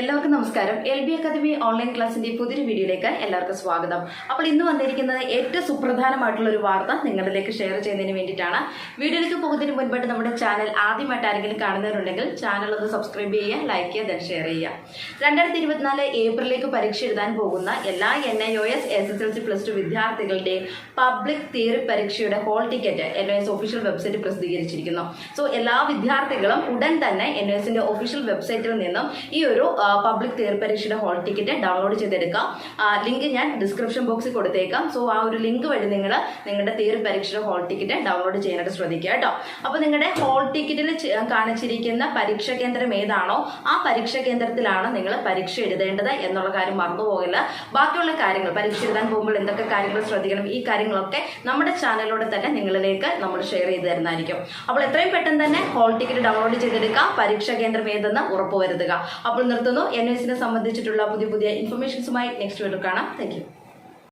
എല്ലാവർക്കും നമസ്കാരം. L B academy online ക്ലാസിന്റെ പുതിയൊരു വീഡിയോയിലേക്ക് എല്ലാവർക്കും സ്വാഗതം. അപ്പോൾ ഇന്ന് വന്നിരിക്കുന്നത് ഏറ്റവും സുപ്രധാനമായിട്ടുള്ള ഒരു വാർത്ത നിങ്ങളിലേക്ക് ഷെയർ ചെയ്യുന്നതിന് വേണ്ടിയിട്ടാണ്. വീഡിയോയിലേക്ക് പോകുന്നതിന് മുൻപായിട്ട് നമ്മുടെ ചാനൽ ആദ്യമായിട്ട് ആരെങ്കിലും കാണുന്നവരുണ്ടെങ്കിൽ ചാനൽ ഒന്ന് സബ്സ്ക്രൈബ് ചെയ്യുക ലൈക്ക് ചെയ്യുക ദെൻ ഷെയർ ചെയ്യുക. രണ്ടായിരത്തി ഇരുപത്തിനാല് ഏപ്രിലേക്ക് പരീക്ഷ എഴുതാൻ പോകുന്ന എല്ലാ N I O S S S L C plus two വിദ്യാർത്ഥികളുടെ പബ്ലിക് തിയറി പരീക്ഷയുടെ hall ticket N O S official website പ്രസിദ്ധീകരിച്ചിരിക്കുന്നു. So എല്ലാ വിദ്യാർത്ഥികളും ഉടൻ തന്നെ എൻ ഒ എസിന്റെ ഒഫീഷ്യൽ വെബ്സൈറ്റിൽ നിന്നും ഈ ഒരു പബ്ലിക് തിയർ പരീക്ഷയുടെ ഹോൾ ടിക്കറ്റ് ഡൗൺലോഡ് ചെയ്തെടുക്കാം. ലിങ്ക് ഞാൻ ഡിസ്ക്രിപ്ഷൻ ബോക്സിൽ കൊടുത്തേക്കാം. സോ ആ ഒരു ലിങ്ക് വഴി നിങ്ങൾ നിങ്ങളുടെ തിയർ പരീക്ഷയുടെ ഹോൾ ടിക്കറ്റ് ഡൗൺലോഡ് ചെയ്യാനായിട്ട് ശ്രദ്ധിക്കുക കേട്ടോ. അപ്പോൾ നിങ്ങളുടെ ഹോൾ ടിക്കറ്റിൽ കാണിച്ചിരിക്കുന്ന പരീക്ഷാ കേന്ദ്രം ഏതാണോ ആ പരീക്ഷാ കേന്ദ്രത്തിലാണ് നിങ്ങൾ പരീക്ഷ എഴുതേണ്ടത് എന്നുള്ള കാര്യം മറന്നുപോകില്ല. ബാക്കിയുള്ള കാര്യങ്ങൾ പരീക്ഷ എഴുതാൻ പോകുമ്പോൾ എന്തൊക്കെ കാര്യങ്ങൾ ശ്രദ്ധിക്കണം ഈ കാര്യങ്ങളൊക്കെ നമ്മുടെ ചാനലിലൂടെ തന്നെ നിങ്ങളിലേക്ക് നമ്മൾ ഷെയർ ചെയ്ത് തരുന്നതായിരിക്കും. അപ്പോൾ എത്രയും പെട്ടെന്ന് തന്നെ ഹോൾ ടിക്കറ്റ് ഡൗൺലോഡ് ചെയ്തെടുക്കാം. പരീക്ഷാ കേന്ദ്രം ഏതെന്ന് ഉറപ്പുവരുത്തുക അപ്പോൾ നിർത്തുന്നു എൻ എസിനെ സംബന്ധിച്ചിട്ടുള്ള പുതിയ പുതിയ ഇൻഫർമേഷൻസുമായി നെക്സ്റ്റ് വീഡിയോ കാണാം. താങ്ക്